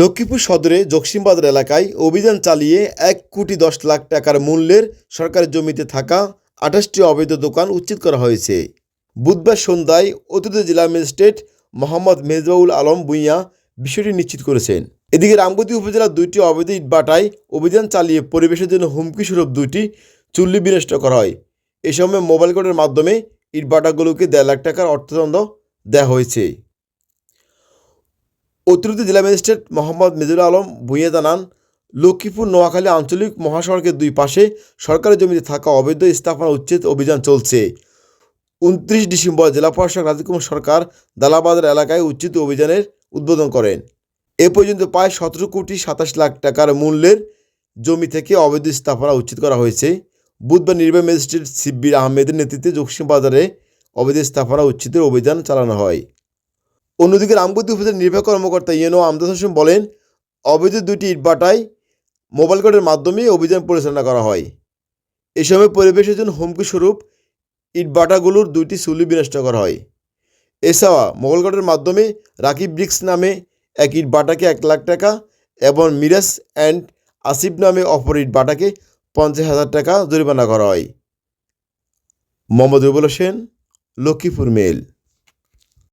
লক্ষ্মীপুর সদরে জকসিমবাজার এলাকায় অভিযান চালিয়ে এক কোটি দশ লাখ টাকার মূল্যের সরকারি জমিতে থাকা আঠাশটি অবৈধ দোকান উচ্ছেদ করা হয়েছে। বুধবার সন্ধ্যায় অতিরিক্ত জেলা ম্যাজিস্ট্রেট মোহাম্মদ মেজবাউল আলম ভূঁইয়া বিষয়টি নিশ্চিত করেছেন। এদিকে রামগতি উপজেলার দুইটি অবৈধ ইটবাটায় অভিযান চালিয়ে পরিবেশের জন্য হুমকি স্বরূপ দুইটি চুল্লি বিনষ্ট করা হয়। এ সময় মোবাইল কোডের মাধ্যমে ইটবাটাগুলোকে দেড় লাখ টাকার অর্থদণ্ড দেওয়া হয়েছে। অতিরিক্ত জেলা ম্যাজিস্ট্রেট মোহাম্মদ মেজুর আলম ভূঁইয়া জানান, লক্ষ্মীপুর, নোয়াখালী আঞ্চলিক মহাসড়কের দুই পাশে সরকারি জমিতে থাকা অবৈধ স্থাপনা উচ্ছেদ অভিযান চলছে। উনত্রিশ ডিসেম্বর জেলা প্রশাসক রাজকুমার সরকার দালাবাজার এলাকায় উচ্ছেদ অভিযানের উদ্বোধন করেন। এ পর্যন্ত প্রায় সতেরো কোটি সাতাশ লাখ টাকার মূল্যের জমি থেকে অবৈধ স্থাপনা উচ্ছেদ করা হয়েছে। বুধবার নির্বাহী ম্যাজিস্ট্রেট সিব্বির আহমেদের নেতৃত্বে জকসিম বাজারে অবৈধ স্থাপনা উচ্ছেদের অভিযান চালানো হয়। অন্যদিকে রামগতি উপজেলার নির্বাহী কর্মকর্তা ইয়েনো আমদাদ হোসেন বলেন, অবৈধ দুটি ইটবাটায় মোবাইল কোডের মাধ্যমে অভিযান পরিচালনা করা হয়। এ সময় পরিবেশের জন্য হুমকি স্বরূপ ইটবাটাগুলোর দুইটি সুলি বিনষ্ট করা হয়। এছাড়া মোবাইল কোডের মাধ্যমে রাকিব ব্রিক্স নামে এক ইটবাটাকে এক লাখ টাকা এবং মিরাজ অ্যান্ড আসিফ নামে অপর ইটবাটাকে পঞ্চাশ হাজার টাকা জরিমানা করা হয়। মোহাম্মদ রুবুল হোসেন, লক্ষ্মীপুর মেল